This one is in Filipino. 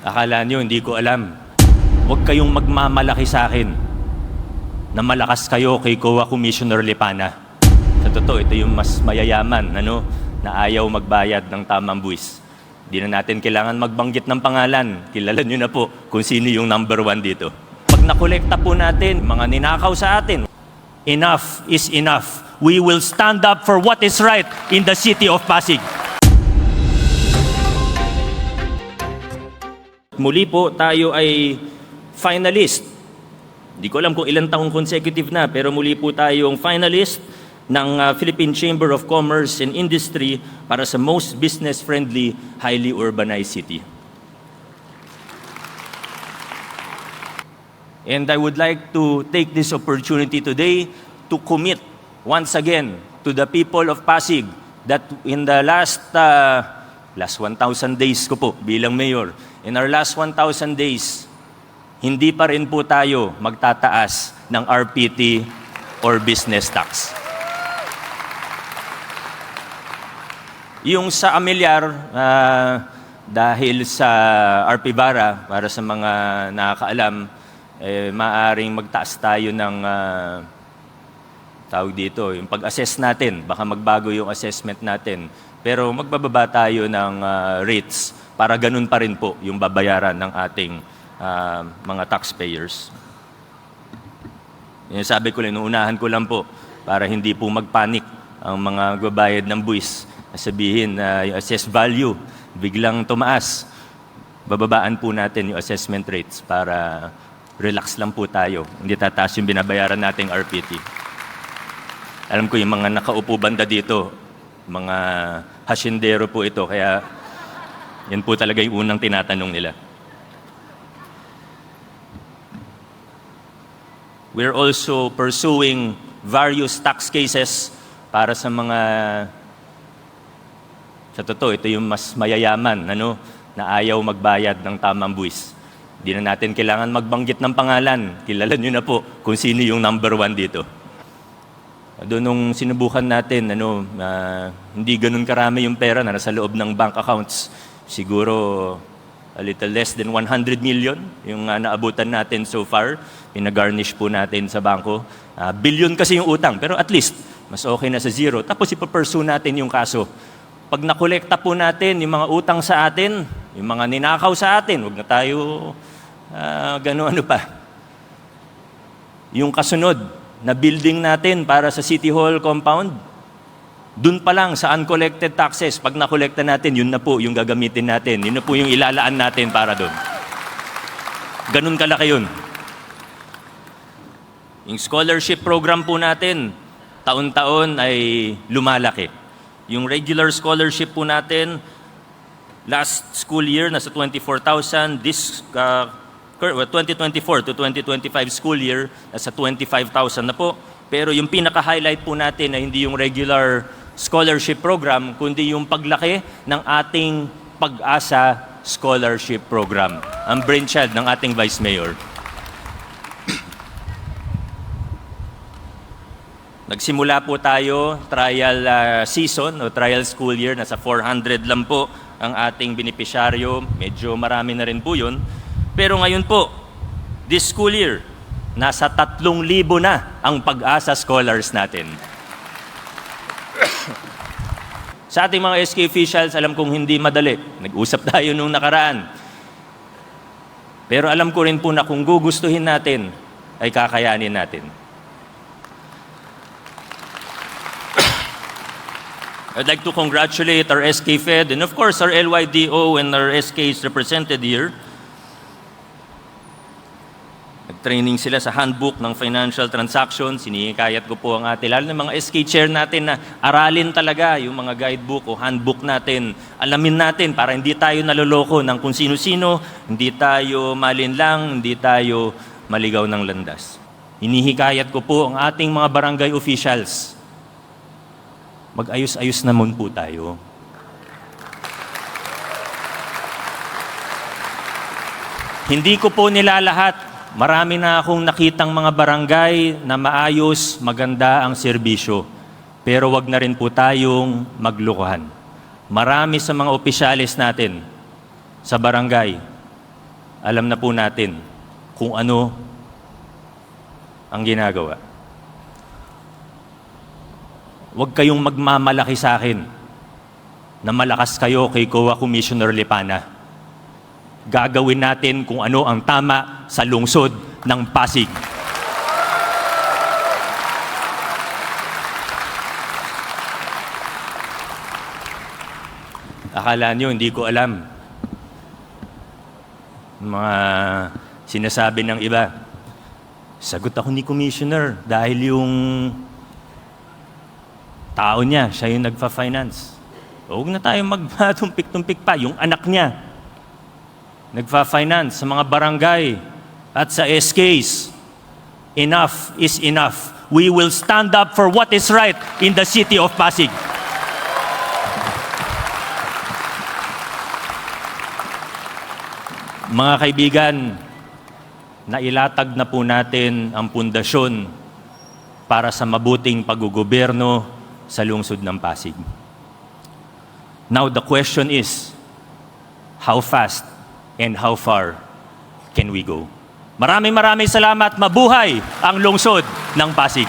Akala nyo, hindi ko alam. Huwag kayong magmamalaki sa akin na malakas kayo kay COA Commissioner Lipana. Sa totoo, ito yung mas mayayaman ano, na ayaw magbayad ng tamang buwis. Hindi na natin kailangan magbanggit ng pangalan. Kilala nyo na po kung sino yung number one dito. Pag nakolekta po natin, mga ninakaw sa atin, enough is enough. We will stand up for what is right in the city of Pasig. Muli po, tayo ay finalist. Hindi ko alam kung ilang taong consecutive na, pero muli po tayong finalist ng uh, Philippine Chamber of Commerce and Industry para sa most business-friendly, highly urbanized city. And I would like to take this opportunity today to commit once again to the people of Pasig that in the last uh, last 1,000 days ko po bilang mayor, in our last 1,000 days, hindi pa rin po tayo magtataas ng RPT or business tax. Yung sa Amilyar, ah, dahil sa RP Bara, para sa mga nakakaalam, eh, maaring magtaas tayo ng ah, tawag dito, yung pag-assess natin, baka magbago yung assessment natin. Pero magbababa tayo ng ah, rates para ganun pa rin po yung babayaran ng ating ah, mga taxpayers. Yung sabi ko lang, inuunahan ko lang po para hindi po magpanik ang mga magbabayad ng buwis. Sabihin na yung assessed value biglang tumaas. Bababaan po natin yung assessment rates para relax lang po tayo. Hindi tataas yung binabayaran nating RPT. Alam ko yung mga nakaupo banda dito, mga hasyendero po ito, kaya yan po talaga yung unang tinatanong nila. We're also pursuing various tax cases para sa mga sa totoo, ito yung mas mayayaman ano, na ayaw magbayad ng tamang buwis. Hindi na natin kailangan magbanggit ng pangalan. Kilala nyo na po kung sino yung number one dito. Doon nung sinubukan natin, ano, ah, hindi ganun karami yung pera na nasa loob ng bank accounts. Siguro a little less than 100 million yung ah, naabutan natin so far. Pinagarnish po natin sa bangko. Ah, billion kasi yung utang, pero at least mas okay na sa zero. Tapos ipapursue natin yung kaso. Pag nakolekta po natin yung mga utang sa atin, yung mga ninakaw sa atin, huwag na tayo ah, gano-ano pa. Yung kasunod na building natin para sa City Hall compound, dun pa lang sa uncollected taxes, pag nakolekta natin, yun na po yung gagamitin natin. Yun na po yung ilalaan natin para doon. Ganun kalaki yun. Yung scholarship program po natin, taon-taon ay lumalaki. Yung regular scholarship po natin, last school year nasa 24,000, this uh, 2024 to 2025 school year nasa 25,000 na po. Pero yung pinaka-highlight po natin na hindi yung regular scholarship program, kundi yung paglaki ng ating pag-asa scholarship program. Ang brainchild ng ating Vice Mayor. Nagsimula po tayo, trial ah, season o trial school year, nasa 400 lang po ang ating benepisyaryo. Medyo marami na rin po yun. Pero ngayon po, this school year, nasa 3,000 na ang pag-asa scholars natin. Sa ating mga SK officials, alam kong hindi madali. Nag-usap tayo nung nakaraan. Pero alam ko rin po na kung gugustuhin natin, ay kakayanin natin. I'd like to congratulate our SK Fed and of course our LYDO and our SKs represented here. Nag-training sila sa handbook ng financial transactions. Sinikayat ko po ang ating, lalo ng mga SK chair natin na aralin talaga yung mga guidebook o handbook natin. Alamin natin para hindi tayo naloloko ng kung sino-sino, hindi tayo malinlang, hindi tayo maligaw ng landas. Hinihikayat ko po ang ating mga barangay officials mag-ayos-ayos naman po tayo. Hindi ko po nilalahat. Marami na akong nakitang mga barangay na maayos, maganda ang serbisyo. Pero wag na rin po tayong maglukuhan. Marami sa mga opisyalis natin sa barangay, alam na po natin kung ano ang ginagawa. Huwag kayong magmamalaki sa akin na malakas kayo kay COA Commissioner Lipana. Gagawin natin kung ano ang tama sa lungsod ng Pasig. Akala nyo, hindi ko alam. Mga sinasabi ng iba. Sagot ako ni Commissioner dahil yung tao niya, siya yung nagfa-finance. Huwag na tayo magpatumpik-tumpik pa. Yung anak niya, nagfa-finance sa mga barangay at sa SKs. Enough is enough. We will stand up for what is right in the city of Pasig. Mga kaibigan, nailatag na po natin ang pundasyon para sa mabuting paggugoberno sa lungsod ng Pasig. Now the question is, how fast and how far can we go? Maraming maraming salamat. Mabuhay ang lungsod ng Pasig.